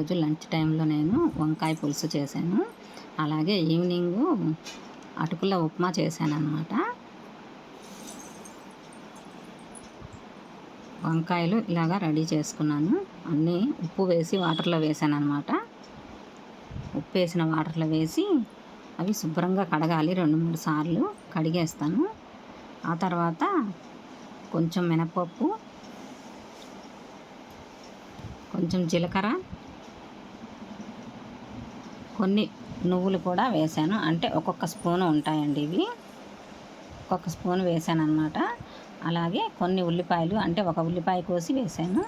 ఈరోజు లంచ్ టైంలో నేను వంకాయ పులుసు చేశాను. అలాగే ఈవినింగ్ అటుకుల ఉప్మా చేశాను అనమాట వంకాయలు ఇలాగా రెడీ చేసుకున్నాను. అన్నీ ఉప్పు వేసి వాటర్లో వేసాను అనమాట ఉప్పు వేసిన వాటర్లో వేసి అవి శుభ్రంగా కడగాలి రెండు మూడు సార్లు కడిగేస్తాను. ఆ తర్వాత కొంచెం మినపప్పు కొంచెం జీలకర్ర కొన్ని నువ్వులు కూడా వేసాను అంటే ఒక్కొక్క స్పూన్ ఉంటాయండి ఇవి. ఒక్కొక్క స్పూన్ వేసాను అనమాట అలాగే కొన్ని ఉల్లిపాయలు అంటే ఒక ఉల్లిపాయ కోసి వేసాను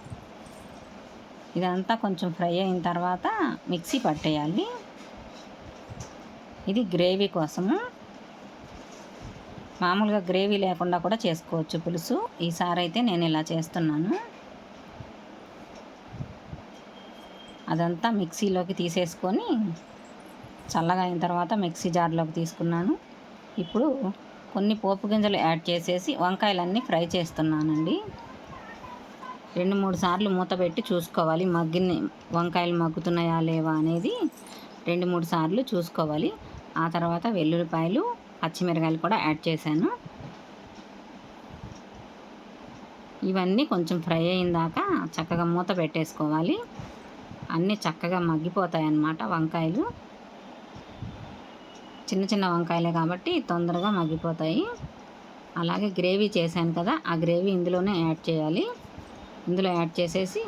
ఇదంతా కొంచెం ఫ్రై అయిన తర్వాత మిక్సీ పట్టేయాలి. ఇది గ్రేవీ కోసము. మామూలుగా గ్రేవీ లేకుండా కూడా చేసుకోవచ్చు పులుసు. ఈసారి అయితే నేను ఇలా చేస్తున్నాను. అదంతా మిక్సీలోకి తీసేసుకొని చల్లగా అయిన తర్వాత మిక్సీ జార్లోకి తీసుకున్నాను. ఇప్పుడు కొన్ని పోపు గింజలు యాడ్ చేసేసి వంకాయలన్నీ ఫ్రై చేస్తున్నానండి. రెండు మూడు సార్లు మూత పెట్టి చూసుకోవాలి. మగ్గిన వంకాయలు మగ్గుతున్నాయా లేవా అనేది రెండు మూడు సార్లు చూసుకోవాలి. ఆ తర్వాత వెల్లుల్లిపాయలు పచ్చిమిరకాయలు కూడా యాడ్ చేశాను. ఇవన్నీ కొంచెం ఫ్రై అయిన దాకా చక్కగా మూత పెట్టేసుకోవాలి. అన్నీ చక్కగా మగ్గిపోతాయి అన్నమాట వంకాయలు. చిన్న చిన్న వంకాయలే కాబట్టి తొందరగా మగ్గిపోతాయి. అలాగే గ్రేవీ చేశాను కదా ఆ గ్రేవీ ఇందులోనే యాడ్ చేయాలి. ఇందులో యాడ్ చేసేసి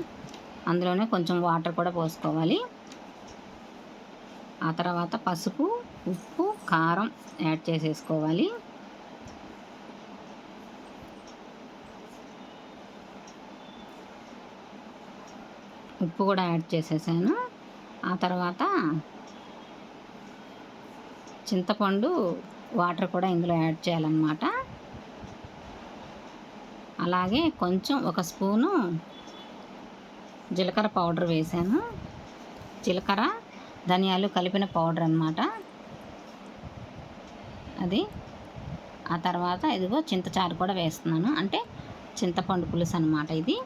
అందులోనే కొంచెం వాటర్ కూడా పోసుకోవాలి. ఆ తర్వాత పసుపు ఉప్పు కారం యాడ్ చేసేసుకోవాలి. ఉప్పు కూడా యాడ్ చేసేసాను. ఆ తర్వాత చింతపండు వాటర్ కూడా ఇందులో యాడ్ చేయాలన్నమాట. అలాగే కొంచెం ఒక స్పూను జీలకర్ర పౌడర్ వేసాను. జీలకర్ర ధనియాలు కలిపిన పౌడర్ అనమాట అది ఆ తర్వాత ఇదిగో చింతచారు కూడా వేస్తున్నాను. అంటే చింతపండు పులుసు అనమాట ఇది.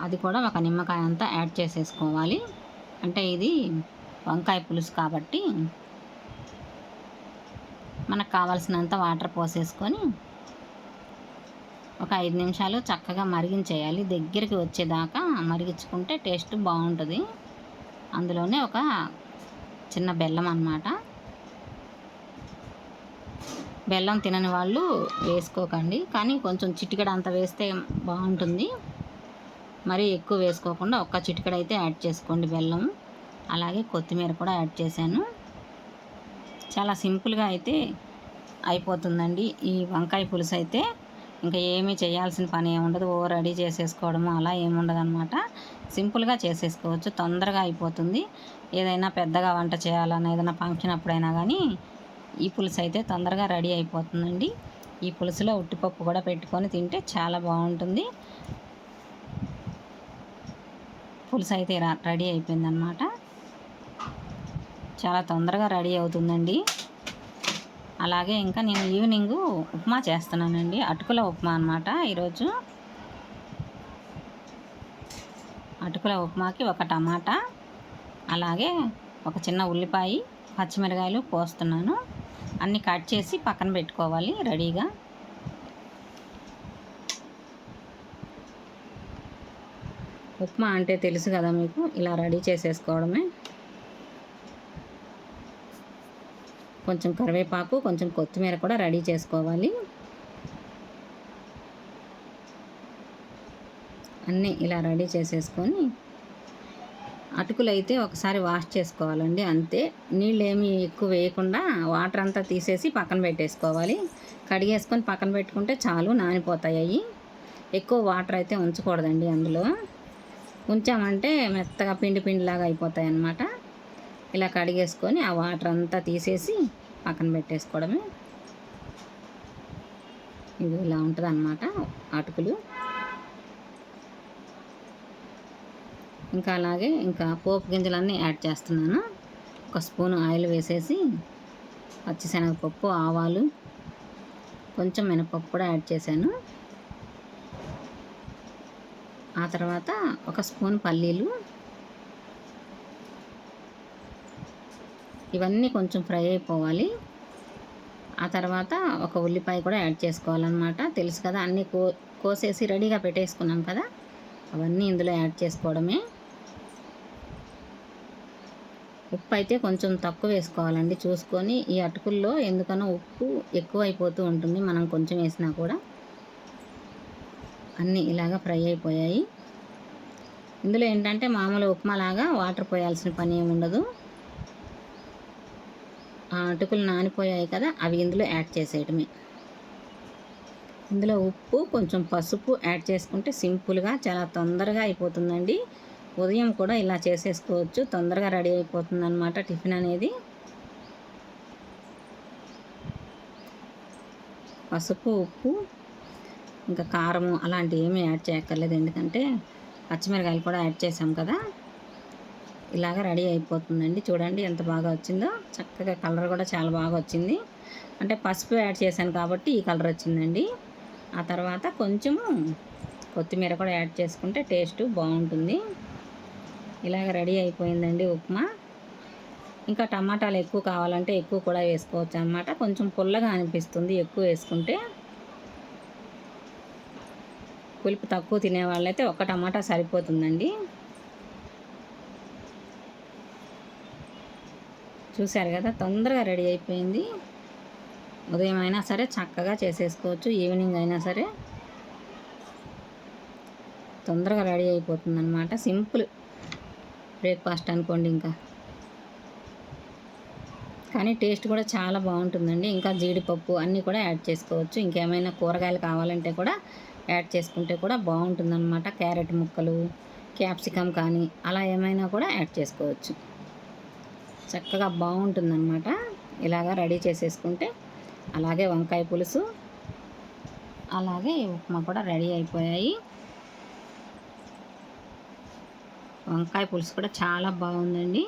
అది కూడా ఒక నిమ్మకాయ అంతా యాడ్ చేసేసుకోవాలి. అంటే ఇది వంకాయ పులుసు కాబట్టి మనకు కావాల్సినంత వాటర్ పోసేసుకొని ఒక ఐదు నిమిషాలు చక్కగా మరిగించేయాలి. దగ్గరికి వచ్చేదాకా మరిగించుకుంటే టేస్ట్ బాగుంటుంది. అందులోనే ఒక చిన్న బెల్లం అన్నమాట. బెల్లం తినని వాళ్ళు వేసుకోకండి. కానీ కొంచెం చిటికెడ అంత వేస్తే బాగుంటుంది. మరీ ఎక్కువ వేసుకోకుండా ఒక్క చిటికెడ అయితే యాడ్ చేసుకోండి బెల్లం. అలాగే కొత్తిమీర కూడా యాడ్ చేశాను. చాలా సింపుల్గా అయితే అయిపోతుందండి. ఈ వంకాయ పులుసు అయితే ఇంకా ఏమీ చేయాల్సిన పని ఏముండదు ఓ రెడీ చేసేసుకోవడము అలా ఏముండదు అనమాట సింపుల్గా చేసేసుకోవచ్చు. తొందరగా అయిపోతుంది. ఏదైనా పెద్దగా వంట చేయాలన్నా ఏదైనా ఫంక్షన్ అప్పుడైనా కానీ ఈ పులుసు అయితే తొందరగా రెడీ అయిపోతుందండి. ఈ పులుసులో ఉట్టిపప్పు కూడా పెట్టుకొని తింటే చాలా బాగుంటుంది. పులుసు అయితే రెడీ అయిపోయిందనమాట చాలా తొందరగా రెడీ అవుతుందండి. అలాగే ఇంకా నేను ఈవినింగ్ ఉప్మా చేస్తున్నానండి. అటుకుల ఉప్మా అనమాట ఈరోజు. అటుకుల ఉప్మాకి ఒక టమాటా అలాగే ఒక చిన్న ఉల్లిపాయ పచ్చిమిరకాయలు పోస్తున్నాను. అన్నీ కట్ చేసి పక్కన పెట్టుకోవాలి రెడీగా. ఉప్మా అంటే తెలుసు కదా మీకు ఇలా రెడీ చేసేసుకోవడమే. కొంచెం కరివేపాకు కొంచెం కొత్తిమీర కూడా రెడీ చేసుకోవాలి. అన్నీ ఇలా రెడీ చేసేసుకొని అటుకులు అయితే ఒకసారి వాష్ చేసుకోవాలండి అంతే. నీళ్ళు ఏమి ఎక్కువ వేయకుండా వాటర్ అంతా తీసేసి పక్కన పెట్టేసుకోవాలి. కడిగేసుకొని పక్కన పెట్టుకుంటే చాలు నానిపోతాయి అవి ఎక్కువ వాటర్ అయితే ఉంచకూడదండి అందులో. ఉంచామంటే మెత్తగా పిండి పిండిలాగా అయిపోతాయి అన్నమాట ఇలా కడిగేసుకొని ఆ వాటర్ అంతా తీసేసి పక్కన పెట్టేసుకోవడమే. ఇది ఇలా ఉంటుంది అన్నమాట అటుకులు. ఇంకా అలాగే ఇంకా పోపు గింజలన్నీ యాడ్ చేస్తున్నాను. ఒక స్పూన్ ఆయిల్ వేసేసి పచ్చిశనగపప్పు ఆవాలు కొంచెం మినపప్పు కూడా యాడ్ చేశాను. ఆ తర్వాత ఒక స్పూన్ పల్లీలు ఇవన్నీ కొంచెం ఫ్రై అయిపోవాలి. ఆ తర్వాత ఒక ఉల్లిపాయ కూడా యాడ్ చేసుకోవాలన్నమాట. తెలుసు కదా అన్నీ కో కోసేసి రెడీగా పెట్టేసుకున్నాం కదా అవన్నీ ఇందులో యాడ్ చేసుకోవడమే. ఉప్పు అయితే కొంచెం తక్కువ వేసుకోవాలండి చూసుకొని. ఈ అటుకుల్లో ఎందుకనో ఉప్పు ఎక్కువ అయిపోతూ ఉంటుంది మనం కొంచెం వేసినా కూడా. అన్నీ ఇలాగ ఫ్రై అయిపోయాయి. ఇందులో ఏంటంటే మామూలు ఉప్మా లాగా వాటర్ పోయాల్సిన పని ఏమి ఉండదు అటుకులు నానిపోయాయి కదా అవి ఇందులో యాడ్ చేసేయటమే. ఇందులో ఉప్పు కొంచెం పసుపు యాడ్ చేసుకుంటే సింపుల్గా చాలా తొందరగా అయిపోతుందండి. ఉదయం కూడా ఇలా చేసేసుకోవచ్చు తొందరగా రెడీ అయిపోతుంది అనమాట టిఫిన్ అనేది. పసుపు ఉప్పు ఇంకా కారము అలాంటివి ఏమీ యాడ్ చేయక్కర్లేదు. ఎందుకంటే పచ్చిమిరకాయలు కూడా యాడ్ చేసాం కదా. ఇలాగ రెడీ అయిపోతుందండి. చూడండి ఎంత బాగా వచ్చిందో. చక్కగా కలర్ కూడా చాలా బాగా వచ్చింది. అంటే పసుపు యాడ్ చేశాను కాబట్టి ఈ కలర్ వచ్చిందండి. ఆ తర్వాత కొంచెము కొత్తిమీర కూడా యాడ్ చేసుకుంటే టేస్ట్ బాగుంటుంది. ఇలాగ రెడీ అయిపోయిందండి ఉప్మా. ఇంకా టమాటాలు ఎక్కువ కావాలంటే ఎక్కువ కూడా వేసుకోవచ్చు అనమాట కొంచెం పుల్లగా అనిపిస్తుంది ఎక్కువ వేసుకుంటే. పులుపు తక్కువ తినే వాళ్ళైతే ఒక టమాటా సరిపోతుందండి. చూశారు కదా తొందరగా రెడీ అయిపోయింది. ఉదయం అయినా సరే చక్కగా చేసేసుకోవచ్చు ఈవినింగ్ అయినా సరే. తొందరగా రెడీ అయిపోతుంది అనమాట సింపుల్ బ్రేక్ఫాస్ట్ అనుకోండి ఇంకా. కానీ టేస్ట్ కూడా చాలా బాగుంటుందండి. ఇంకా జీడిపప్పు అన్నీ కూడా యాడ్ చేసుకోవచ్చు. ఇంకేమైనా కూరగాయలు కావాలంటే కూడా యాడ్ చేసుకుంటే కూడా బాగుంటుందన్నమాట. క్యారెట్ ముక్కలు క్యాప్సికమ్ కానీ అలా ఏమైనా కూడా యాడ్ చేసుకోవచ్చు. చక్కగా బాగుంటుందన్నమాట. ఇలాగా రెడీ చేసేసుకుంటే అలాగే వంకాయ పులుసు అలాగే ఉప్మా కూడా రెడీ అయిపోయాయి. వంకాయ పులుసు కూడా చాలా బాగుందండి.